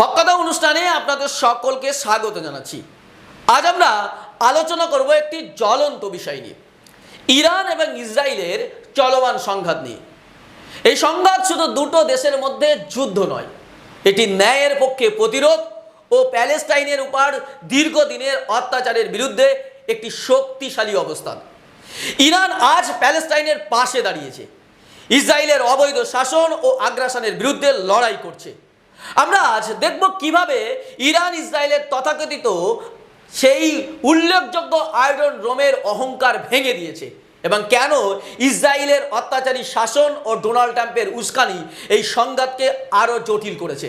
হকাদা অনুষ্ঠানে আপনাদের সকলকে স্বাগত জানাচ্ছি। আজ আমরা আলোচনা করব একটি জ্বলন্ত বিষয় নিয়ে। ইরান এবং ইসরায়েলের চলমান সংঘাত নিয়ে। এই সংঘাত শুধু দুটো দেশের মধ্যে যুদ্ধ নয়, এটি ন্যায়ের পক্ষে প্রতিরোধ ও প্যালেস্টাইনের উপর দীর্ঘদিনের অত্যাচারের বিরুদ্ধে একটি শক্তিশালী অবস্থান। ইরান আজ প্যালেস্টাইনের পাশে দাঁড়িয়েছে। ইসরায়েলের অবৈধ শাসন ও আগ্রাসনের বিরুদ্ধে লড়াই করছে। আমরা আজ দেখব কীভাবে ইরান ইসরায়েলের তথাকথিত সেই উল্লেখযোগ্য আয়রন রোমের অহংকার ভেঙে দিয়েছে এবং কেন ইসরায়েলের অত্যাচারী শাসন ও ডোনাল্ড ট্রাম্পের উস্কানি এই সংঘাতকে আরও জটিল করেছে।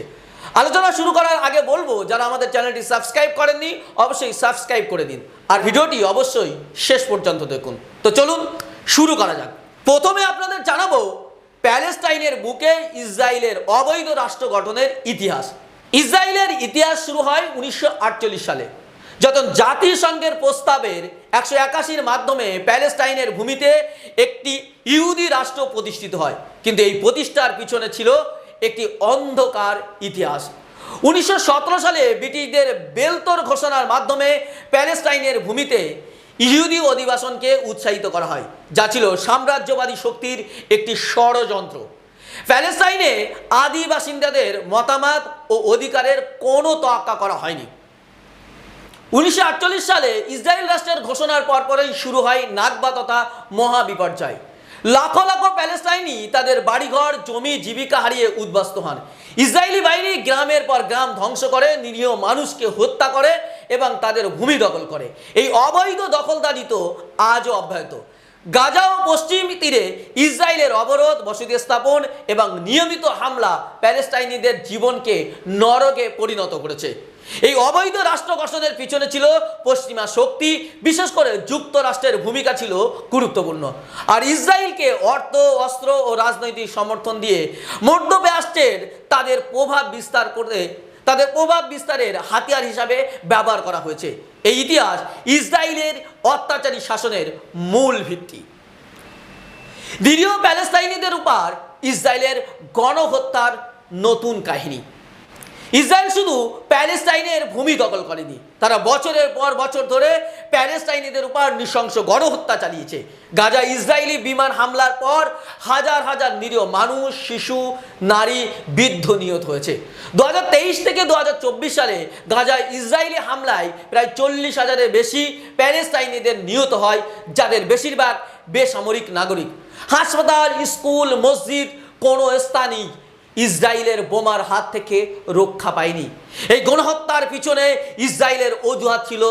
আলোচনা শুরু করার আগে বলব, যারা আমাদের চ্যানেলটি সাবস্ক্রাইব করেননি, অবশ্যই সাবস্ক্রাইব করে দিন। আর ভিডিওটি অবশ্যই শেষ পর্যন্ত দেখুন। তো চলুন শুরু করা যাক। প্রথমে আপনাদের জানাব প্যালেস্টাইনের বুকে ইসরায়েলের অবৈধ রাষ্ট্র গঠনের ইতিহাস। ইসরায়েলের ইতিহাস শুরু হয় উনিশশো আটচল্লিশ সালে, যখন জাতিসংঘের প্রস্তাবের একশো একাশির মাধ্যমে প্যালেস্টাইনের ভূমিতে একটি ইহুদি রাষ্ট্র প্রতিষ্ঠিত হয়। কিন্তু এই প্রতিষ্ঠার পিছনে ছিল একটি অন্ধকার ইতিহাস। উনিশশো সতেরো সালে ব্রিটিশদের বেলতর ঘোষণার মাধ্যমে প্যালেস্টাইনের ভূমিতে ইহুদি অধিবাসনকে উৎসাহিত করা হয়, যা ছিল সাম্রাজ্যবাদী শক্তির একটি ষড়যন্ত্র। প্যালেস্টাইনে আদি বাসিন্দাদের মতামত ও অধিকারের কোনো তোয়াক্কা করা হয়নি। উনিশশো আটচল্লিশ সালে ইসরায়েল রাষ্ট্রের ঘোষণার পরপরই শুরু হয় নাগবা তথা মহাবিপর্যয়। লাখো লাখো প্যালেস্টাইনি তাদের বাড়িঘর, জমি, জীবিকা হারিয়ে উদ্বাস্ত হন। ইসরায়েলি বাহিনী গ্রামের পর গ্রাম ধ্বংস করে, নিরীহ মানুষকে হত্যা করে এবং তাদের ভূমি দখল করে। এই অবৈধ দখলদারি তো আজও অব্যাহত। গাজা ও পশ্চিম তীরে ইসরায়েলের অবরোধ বসতি স্থাপন এবং নিয়মিত হামলা প্যালেস্টাইনিদের জীবনকে নরকে পরিণত করেছে। এই অবৈধ রাষ্ট্র গঠনের পিছনে ছিল পশ্চিমা শক্তি, বিশেষ করে যুক্তরাষ্ট্রের ভূমিকা ছিল গুরুত্বপূর্ণ। আর ইসরায়েলকে অর্থ, অস্ত্র ও রাজনৈতিক সমর্থন দিয়ে মধ্যপ্রাচ্যের তাদের প্রভাব বিস্তার করে তাদের প্রভাব বিস্তারের হাতিয়ার হিসাবে ব্যবহার করা হয়েছে। এই ইতিহাস ইসরায়েলের অত্যাচারী শাসনের মূল ভিত্তি। দৃঢ় প্যালেস্তাইনিদের উপর ইসরায়েলের গণহত্যার নতুন কাহিনী। ইসরায়েল শুধু প্যালেস্টাইনের ভূমি দখল করেনি, তারা বছরের পর বছর ধরে প্যালেস্টাইনিদের উপর নৃশংস গণহত্যা চালিয়েছে। গাজা ইসরায়েলি বিমান হামলার পর হাজার হাজার নিরীহ মানুষ, শিশু, নারী বৃদ্ধ নিহত হয়েছে। দু হাজার তেইশ থেকে দু হাজার চব্বিশ সালে গাজা ইসরায়েলি হামলায় প্রায় চল্লিশ হাজারের বেশি প্যালেস্টাইনিদের নিহত হয়, যাদের বেশিরভাগ বেসামরিক নাগরিক। হাসপাতাল, স্কুল, মসজিদ কোনো স্থানই ইসরায়েলের বোমার হাত থেকে রক্ষা পায়নি। এই গণহত্যার পিছনে ইসরায়েলের অজুহাত ছিল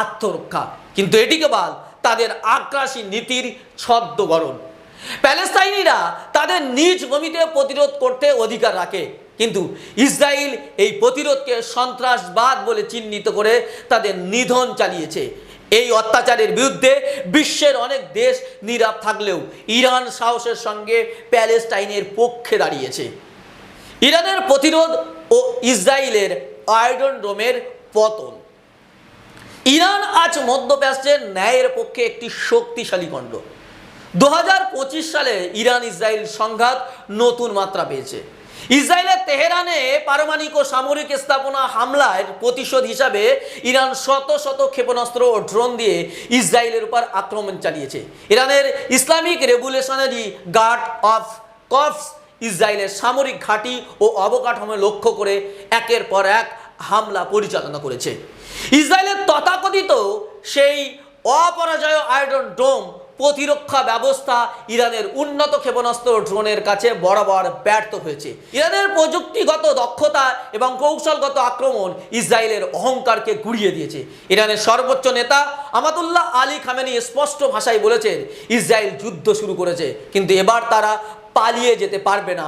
আত্মরক্ষা। কিন্তু এটি কেবল তাদের আগ্রাসী নীতির ছদ্মগরণ প্যালেস্তাইনিরা তাদের নিজ ভূমিতে প্রতিরোধ করতে অধিকার রাখে। কিন্তু ইসরায়েল এই প্রতিরোধকে সন্ত্রাসবাদ বলে চিহ্নিত করে তাদের নিধন চালিয়েছে। এই অত্যাচারের বিরুদ্ধে বিশ্বের অনেক দেশ নীরব থাকলেও ইরান সাহসের সঙ্গে প্যালেস্টাইনের পক্ষে দাঁড়িয়েছে। ইরানের প্রতিরোধ ও ইসরায়েলের আয়রন ডোমের পতন। ইরান আজ মধ্যপ্রাচ্যের ন্যায়ের পক্ষে একটি শক্তিশালী খণ্ড। দুহাজার পঁচিশ সালে ইরান ইসরায়েল সংঘাত নতুন মাত্রা পেয়েছে। ইসরায়েলের তেহরানে পারমাণবিক ও সামরিক স্থাপনা হামলার প্রতিশোধ হিসাবে ইরান শত শত ক্ষেপণাস্ত্র ও ড্রোন দিয়ে ইসরায়েলের উপর আক্রমণ চালিয়েছে। ইরানের Islamic revolutionary guard of corps ইসরায়েলের সামরিক ঘাঁটি ও অবকাঠামো লক্ষ্য করে একের পর এক হামলা পরিচালনা করেছে। ইসরায়েলের তথাকথিত সেই অপরাজয় আয়রন ডোম প্রতিরক্ষা ব্যবস্থা ইরানের উন্নত ক্ষেপণাস্ত্র ড্রোনের কাছে বরাবর ব্যর্থ হয়েছে। ইরানের প্রযুক্তিগত দক্ষতা এবং কৌশলগত আক্রমণ ইসরায়েলের অহংকারকে গুড়িয়ে দিয়েছে। ইরানের সর্বোচ্চ নেতা আমাতুল্লাহ আলী খামেনি স্পষ্ট ভাষায় বলেছেন, ইসরায়েল যুদ্ধ শুরু করেছে, কিন্তু এবার তারা পালিয়ে যেতে পারবে না।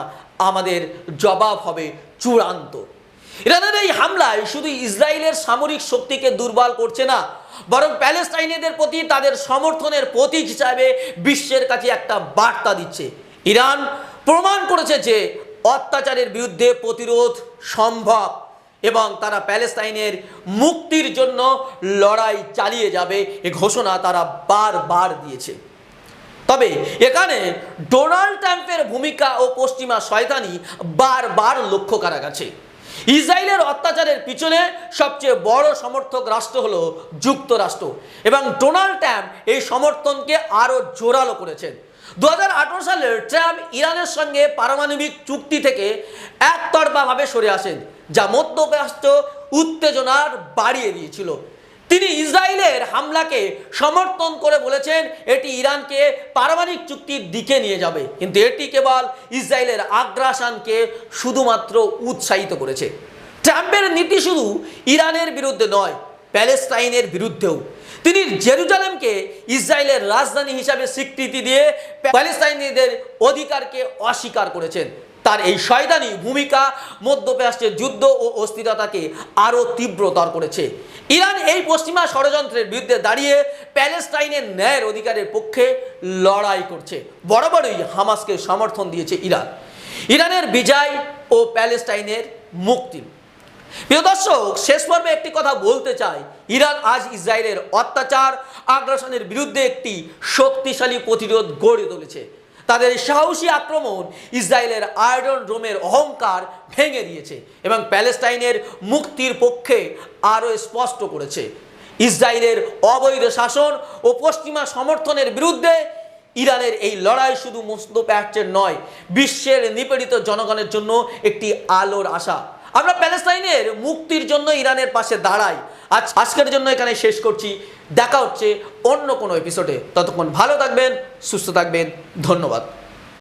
আমাদের জবাব হবে চূড়ান্ত। ইরানের এই হামলায়, শুধু ইসরায়েলের সামরিক শক্তিকে দুর্বল করছে না, বরং প্যালেস্টাইনিদের প্রতি তাদের সমর্থনের প্রতীক হিসাবে বিশ্বের কাছে একটা বার্তা দিচ্ছে। ইরান প্রমাণ করেছে যে অত্যাচারের বিরুদ্ধে প্রতিরোধ সম্ভব এবং তারা প্যালেস্তাইনের মুক্তির জন্য লড়াই চালিয়ে যাবে এ ঘোষণা তারা বারবার দিয়েছে। তবে এখানে ডোনাল্ড ট্রাম্পের ভূমিকা ও পশ্চিমা শয়তানি বারবার লক্ষ্য করা গেছে। ইসরায়েলের অত্যাচারের পিছনে সবচেয়ে বড় সমর্থক রাষ্ট্র হলো যুক্তরাষ্ট্র। এবং ডোনাল্ড ট্রাম্প এই সমর্থনকে আরও জোরালো করেছেন। দু সালের ট্রাম্প ইরানের সঙ্গে পারমাণবিক চুক্তি থেকে একতরফাভাবে সরে আসেন, যা মধ্যপ্রাচ্য উত্তেজনার বাড়িয়ে দিয়েছিল। তিনি ইসরায়েলের হামলাকে সমর্থন করে বলেছেন, এটি ইরানকে পারমাণবিক চুক্তির দিকে নিয়ে যাবে। কিন্তু এটি কেবল ইসরায়েলের আগ্রাসনকে শুধুমাত্র উৎসাহিত করেছে। ট্রাম্পের নীতি শুধু ইরানের বিরুদ্ধে নয় প্যালেস্টাইনের বিরুদ্ধেও। তিনি জেরুজালেমকে ইসরায়েলের রাজধানী হিসাবে স্বীকৃতি দিয়ে প্যালেস্তাইনিদের অধিকারকে অস্বীকার করেছেন। তার এই শয়দানি ভূমিকা মধ্যপ্রাচ্যের যুদ্ধ ও অস্থিরতাকে আরও তীব্রতর করেছে। ইরান এই পশ্চিমা ষড়যন্ত্রের বিরুদ্ধে দাঁড়িয়ে প্যালেস্টাইনের ন্যায়ের অধিকারের পক্ষে লড়াই করছে। বরাবরই হামাসকে সমর্থন দিয়েছে ইরান। ইরানের বিজয় ও প্যালেস্টাইনের মুক্তি। প্রিয় দর্শক, শেষ পর্বে একটি কথা বলতে চাই। ইরান আজ ইসরায়েলের অত্যাচার, আগ্রাসনের বিরুদ্ধে একটি শক্তিশালী প্রতিরোধ গড়ে তুলেছে। তাদের সাহসী আক্রমণ ইসরায়েলের আয়রন রোমের অহংকার ভেঙে দিয়েছে এবং প্যালেস্টাইনের মুক্তির পক্ষে আরও স্পষ্ট করেছে। ইসরায়েলের অবৈধ শাসন ও পশ্চিমা সমর্থনের বিরুদ্ধে ইরানের এই লড়াই শুধু মধ্যপ্রাচ্যের নয়, বিশ্বের নিপীড়িত জনগণের জন্য একটি আলোর আশা। আমরা প্যালেস্তাইনের মুক্তির জন্য ইরানের পাশে দাঁড়াই। আজ আজকের জন্য এখানে শেষ করছি। দেখা হচ্ছে অন্য কোনো এপিসোডে ততক্ষণ ভালো থাকবেন, সুস্থ থাকবেন। ধন্যবাদ।